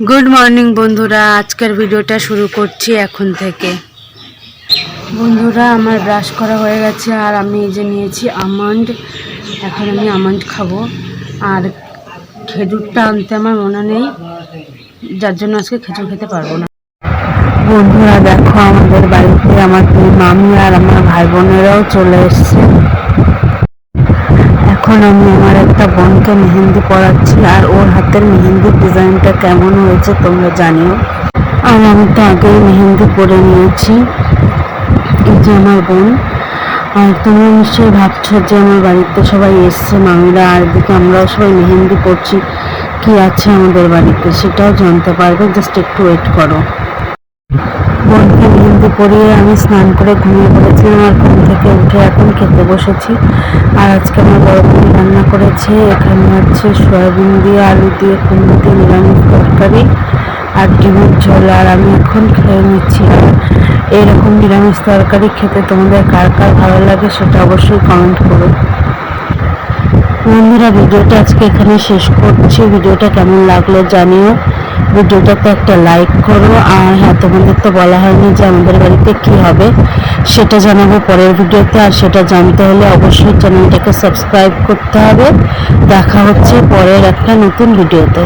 Good morning বন্ধুরা। আজকের ভিডিওটা শুরু করছি এখন থেকে। বন্ধুরা, আমার ব্রাশ করা হয়ে গেছে, আর আমি এই যে নিয়েছি আমন্ড এখন আমি আমন্ড খাব। আর খেজুরটা আনতে আমার মনে নেই, যার জন্য আজকে খেজুর খেতে পারব না। বন্ধুরা, দেখো আমাদের বাড়িতে আমার দুই মামি আর আমার ভাই বোনেরাও চলে এসছে। এখন আমি আমার একটা বোনকে মেহেন্দি পরাচ্ছি আর ওর হাতের মেহেন্দির ডিজাইনটা কেমন হয়েছে তোমরা জানিও। আর আমি তো আগেই মেহেন্দি পরে নিয়েছি। এই যে আমার বোন। আর তোমরা নিশ্চয়ই ভাবছ যে আমার বাড়িতে সবাই এসছে, মামিরা আর দিকে আমরাও সবাই মেহেন্দি পরছি। কি আছে আমাদের বাড়িতে সেটাও জানতে পারবে। জাস্ট একটু ওয়েট করো। বোনকে মেহেন্দি পরিয়ে আমি স্নান করে ঘুমিয়ে পড়েছিলাম আর ঘুম থেকে উঠে এখন খেতে বসেছি। আর আজকে আমার বড় বোন রান্না করেছে। এখানে হচ্ছে সয়াবিন দিয়ে আলু দিয়ে কুমড়ো দিয়ে নিরামিষ তরকারি আর ডিমের ঝোল। আর আমি এখন খেয়ে নিচ্ছি। এরকম নিরামিষ তরকারি খেতে তোমাদের কার কার ভালো লাগে সেটা অবশ্যই কমেন্ট করো। বন্ধুরা, ভিডিওটা আজকে এখানে শেষ করছি। ভিডিওটা কেমন লাগল জানিও। ভিডিওটাতে একটা লাইক করো। আর হ্যাঁ তোমাদের তো বলা হয়নি যে আমাদের বাড়িতে কি হবে, সেটা জানাব পরের ভিডিওতে। আর সেটা জানতে হলে অবশ্যই চ্যানেলটাকে সাবস্ক্রাইব করতে হবে। দেখা হচ্ছে পরের একটা নতুন ভিডিওতে।